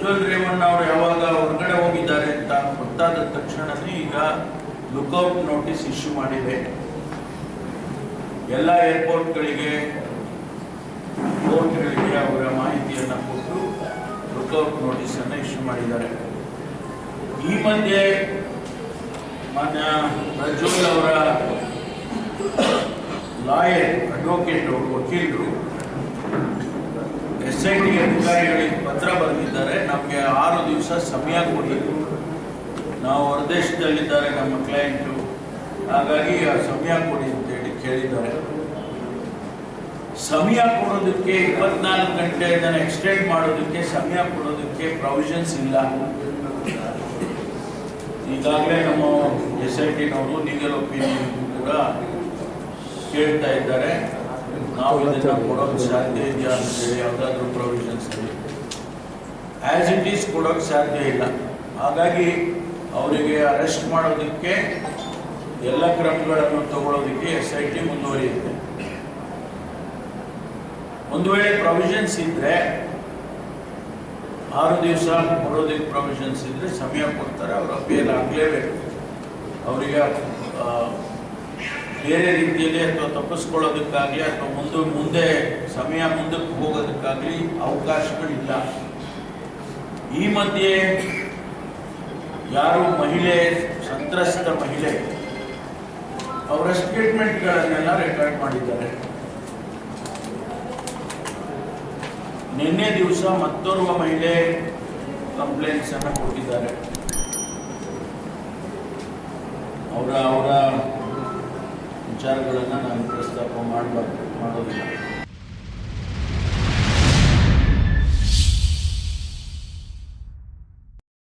ಪ್ರಜ್ವಲ್ ರೇವಣ್ಣ ಅವರು ಯಾವಾಗ ಹೊರಗಡೆ ಹೋಗಿದ್ದಾರೆ ಅಂತ ಗೊತ್ತಾದ ತಕ್ಷಣವೇ ಈಗ ಲುಕೌಟ್ ನೋಟಿಸ್ ಇಶ್ಯೂ ಮಾಡಿದೆ. ಎಲ್ಲ ಏರ್ಪೋರ್ಟ್ಗಳಿಗೆ ಕೋರ್ಟ್ಗಳಿಗೆ ಅವರ ಮಾಹಿತಿಯನ್ನು ಕೊಟ್ಟು ಲುಕೌಟ್ ನೋಟಿಸನ್ನು ಇಶ್ಯೂ ಮಾಡಿದ್ದಾರೆ. ಈ ಮಧ್ಯೆ ಮಾನ್ಯ ಪ್ರಜ್ವಲ್ ಅವರ ಲಾಯರ್ ಅಡ್ವೊಕೇಟ್ ಅವರು ವಕೀಲರು ಎಸ್ ಐ ಟಿ ಅಧಿಕಾರಿಗಳಿಗೆ ಪತ್ರ ಬರೆದಿದ್ದಾರೆ. ನಮಗೆ ಆರು ದಿವಸ ಸಮಯ ಕೊಡಿ ನಾವು ಹೊರದೇಶದಲ್ಲಿದ್ದಾರೆ ನಮ್ಮ ಕ್ಲೈಂಟು ಹಾಗಾಗಿ ಸಮಯ ಕೊಡಿ ಅಂತೇಳಿ ಕೇಳಿದ್ದಾರೆ. ಸಮಯ ಕೊಡೋದಕ್ಕೆ ಇಪ್ಪತ್ನಾಲ್ಕು ಗಂಟೆ ಇದನ್ನು ಎಕ್ಸ್ಟೆಂಡ್ ಮಾಡೋದಕ್ಕೆ ಸಮಯ ಕೊಡೋದಕ್ಕೆ ಪ್ರೊವಿಷನ್ಸ್ ಇಲ್ಲ. ಈಗಾಗಲೇ ನಮ್ಮ ಎಸ್ ಐ ಟಿನವರು ಲೀಗಲ್ ಒಪಿನಿಯನ್ ಕೂಡ ಕೇಳ್ತಾ ಇದ್ದಾರೆ. ನಾವು ಇದನ್ನ ಕೊಡೋಕೆ ಸಾಧ್ಯ ಇದೆಯಾ ಅಂತ ಹೇಳಿ ಯಾವುದಾದ್ರೂ ಪ್ರೊವಿಷನ್ಸ್ ಆಸ್ ಇಟ್ ಈಸ್ ಕೊಡೋಕೆ ಸಾಧ್ಯ ಇಲ್ಲ. ಹಾಗಾಗಿ ಅವರಿಗೆ ಅರೆಸ್ಟ್ ಮಾಡೋದಕ್ಕೆ ಎಲ್ಲ ಕ್ರಮಗಳನ್ನು ತಗೊಳ್ಳೋದಕ್ಕೆ ಎಸ್ ಐ ಟಿ ಮುಂದುವರಿಯುತ್ತೆ. ಒಂದು ವೇಳೆ ಪ್ರೊವಿಷನ್ಸ್ ಇದ್ರೆ ಆರು ದಿವಸ ಕೊಡೋದಕ್ಕೆ ಪ್ರೊವಿಷನ್ಸ್ ಇದ್ರೆ ಸಮಯ ಕೊಡ್ತಾರೆ, ಅವರು ಅಪೀಲ್ ಆಗಲೇಬೇಕು. ಅವರಿಗೆ ಬೇರೆ ರೀತಿಯಲ್ಲಿ ಅಥವಾ ತಪ್ಪಿಸ್ಕೊಳ್ಳೋದಕ್ಕಾಗಲಿ ಅಥವಾ ಮುಂದೆ ಮುಂದೆ, ಸಮಯ ಮುಂದಕ್ಕೆ ಹೋಗೋದಕ್ಕಾಗಲಿ ಅವಕಾಶಗಳಿಲ್ಲ. ಈ ಮಧ್ಯೆ ಯಾರು ಮಹಿಳೆ, ಸಂತ್ರಸ್ತ ಮಹಿಳೆ, ಅವರ ಸ್ಟೇಟ್ಮೆಂಟ್ಗಳನ್ನೆಲ್ಲ ರೆಕಾರ್ಡ್ ಮಾಡಿದ್ದಾರೆ. ನಿನ್ನೆ ದಿವಸ ಮತ್ತೋರ್ವ ಮಹಿಳೆ ಕಂಪ್ಲೇಂಟ್ಸ್ ಅನ್ನು ಕೊಟ್ಟಿದ್ದಾರೆ. ಅವರ ಅವರ ವಿಚಾರಗಳನ್ನು ನಾನು ಪ್ರಸ್ತಾಪ ಮಾಡಬಾರ್ದು ಮಾಡೋದಿಲ್ಲ.